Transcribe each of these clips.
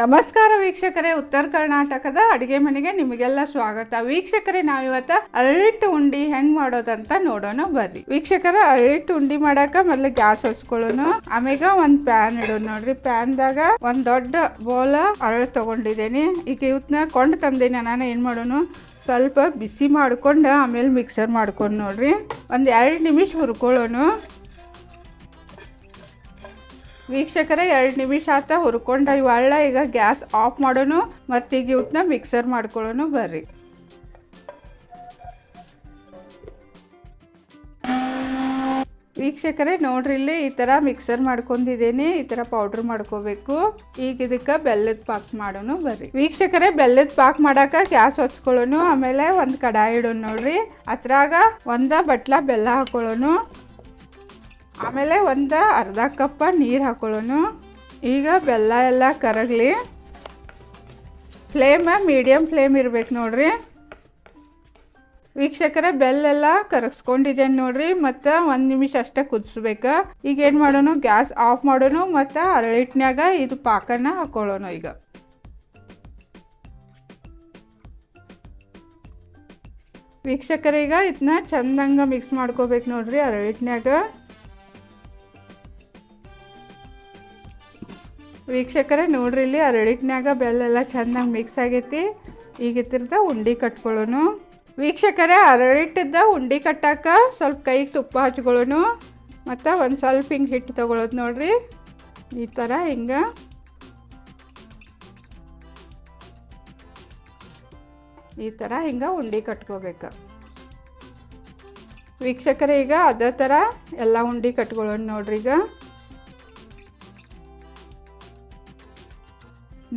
ನಮಸ್ಕಾರ ವೀಕ್ಷಕರೇ, ಉತ್ತರ ಕರ್ನಾಟಕದ ಅಡಿಗೆ ಮನೆಗೆ ನಿಮಗೆಲ್ಲ ಸ್ವಾಗತ. ವೀಕ್ಷಕರೇ, ನಾವಿವತ್ತ ಅರಳಿಟ್ಟು ಉಂಡಿ ಹೆಂಗ್ ಮಾಡೋದಂತ ನೋಡೋಣ, ಬರ್ರಿ. ವೀಕ್ಷಕರ, ಅರಳಿಟ್ಟು ಉಂಡಿ ಮಾಡಾಕ ಮೊದ್ಲು ಗ್ಯಾಸ್ ಹಚ್ಕೊಳ್ಳೋಣ ಆಮೇಗ ಒಂದ್ ಪ್ಯಾನ್ ಇಡೋಣ ನೋಡ್ರಿ. ಪ್ಯಾನ್ದಾಗ ಒಂದ್ ದೊಡ್ಡ ಬೋಲ ಅರಳು ತಗೊಂಡಿದ್ದೇನೆ. ಈಗ ಇವತ್ನ ಕೊಂಡು ತಂದೇನೆ. ನಾನು ಏನ್ ಮಾಡೋಣ, ಸ್ವಲ್ಪ ಬಿಸಿ ಮಾಡ್ಕೊಂಡು ಆಮೇಲೆ ಮಿಕ್ಸರ್ ಮಾಡ್ಕೊಂಡು ನೋಡ್ರಿ. ಒಂದ್ ಎರಡು ನಿಮಿಷ ಹುರ್ಕೊಳ್ಳೋಣ. ವೀಕ್ಷಕರೇ, ಎರಡು ನಿಮಿಷ ಆತ ಹುರ್ಕೊಂಡ ಇವೆಲ್ಲ ಈಗ ಗ್ಯಾಸ್ ಆಫ್ ಮಾಡೋಣ ಮತ್ತೀಗ ಇವತ್ತನ್ನ ಮಿಕ್ಸರ್ ಮಾಡ್ಕೊಳ್ಳೋನು ಬರ್ರಿ. ವೀಕ್ಷಕರೇ, ನೋಡ್ರಿ, ಇಲ್ಲಿ ಈ ಥರ ಮಿಕ್ಸರ್ ಮಾಡ್ಕೊಂಡಿದ್ದೀನಿ, ಈ ಥರ ಪೌಡ್ರ್ ಮಾಡ್ಕೋಬೇಕು. ಈಗ ಇದಕ್ಕೆ ಬೆಲ್ಲದ ಪಾಕ್ ಮಾಡೋಣ, ಬರ್ರಿ. ವೀಕ್ಷಕರೇ, ಬೆಲ್ಲದ ಪಾಕ್ ಮಾಡಾಕ ಗ್ಯಾಸ್ ಹಚ್ಕೊಳ್ಳೋನು ಆಮೇಲೆ ಒಂದು ಕಡಾಯಿ ಇಡೋಣ ನೋಡ್ರಿ. ಅದ್ರಾಗ ಒಂದ ಬಟ್ಲ ಬೆಲ್ಲ ಹಾಕೊಳ್ಳೋಣ. ಆಮೇಲೆ ಒಂದು ಅರ್ಧ ಕಪ್ಪ ನೀರು ಹಾಕೊಳ್ಳೋಣ ಈಗ ಬೆಲ್ಲ ಎಲ್ಲ ಕರಗಲಿ. ಫ್ಲೇಮ ಮೀಡಿಯಮ್ ಫ್ಲೇಮ್ ಇರಬೇಕು ನೋಡ್ರಿ. ವೀಕ್ಷಕರೇ ಬೆಲ್ಲೆಲ್ಲ ಕರಗಿಸ್ಕೊಂಡಿದ್ದೇನೆ ನೋಡ್ರಿ, ಮತ್ತು ಒಂದು ನಿಮಿಷ ಅಷ್ಟೇ ಕುದಿಸ್ಬೇಕು. ಈಗ ಏನು ಮಾಡೋಣ ಗ್ಯಾಸ್ ಆಫ್ ಮಾಡೋಣ ಮತ್ತು ಅರಳಿಟ್ನ್ಯಾಗ ಇದು ಪಾಕನ ಹಾಕೊಳ್ಳೋಣ ಈಗ. ವೀಕ್ಷಕರೀಗ ಇದನ್ನ ಚಂದಂಗ ಮಿಕ್ಸ್ ಮಾಡ್ಕೋಬೇಕು ನೋಡ್ರಿ ಅರಳಿಟ್ನ್ಯಾಗ. ವೀಕ್ಷಕರೇ, ನೋಡ್ರಿ ಇಲ್ಲಿ ಅರಳಿಟ್ನ್ಯಾಗ ಬೆಲ್ಲೆಲ್ಲ ಚೆನ್ನಾಗಿ ಮಿಕ್ಸ್ ಆಗೈತಿ. ಈಗ ಉಂಡಿ ಕಟ್ಕೊಳ್ಳೋಣ ವೀಕ್ಷಕರೇ ಅರಳಿಟ್ಟಿದ್ದ ಉಂಡೆ ಕಟ್ಟಾಕ ಸ್ವಲ್ಪ ಕೈಗೆ ತುಪ್ಪ ಹಚ್ಕೊಳ್ಳೋನು. ಮತ್ತು ಒಂದು ಸ್ವಲ್ಪ ಹಿಂಗೆ ಹಿಟ್ಟು ತೊಗೊಳೋದು ನೋಡ್ರಿ. ಈ ಥರ ಹಿಂಗೆ. ಈ ಥರ ಹಿಂಗೆ ಉಂಡೆ ಕಟ್ಕೋಬೇಕು. ವೀಕ್ಷಕರೇ, ಈಗ ಅದೇ ಥರ ಎಲ್ಲ ಉಂಡೆ ಕಟ್ಕೊಳ್ಳೋಣ ನೋಡ್ರಿ ಈಗ.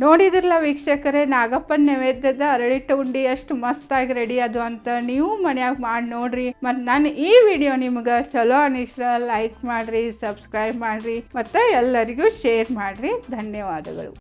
ನೋಡಿದ್ರಲ್ಲ ವೀಕ್ಷಕರೇ, ನಾಗಪ್ಪನ ನೈವೇದ್ಯದ ಅರಳಿಟ್ಟ ಉಂಡಿ ಎಷ್ಟು ಮಸ್ತಾಗಿ ರೆಡಿ ಅದು ಅಂತ ನೀವು ಮನ್ಯಾಗ ಮಾಡಿ ನೋಡ್ರಿ. ಮತ್ತು ನಾನು ಈ ವಿಡಿಯೋ ನಿಮ್ಗೆ ಚಲೋ ಅನಿಸ್ರ ಲೈಕ್ ಮಾಡ್ರಿ ಸಬ್ಸ್ಕ್ರೈಬ್ ಮಾಡ್ರಿ, ಮತ್ತೆ ಎಲ್ಲರಿಗೂ ಶೇರ್ ಮಾಡ್ರಿ. ಧನ್ಯವಾದಗಳು.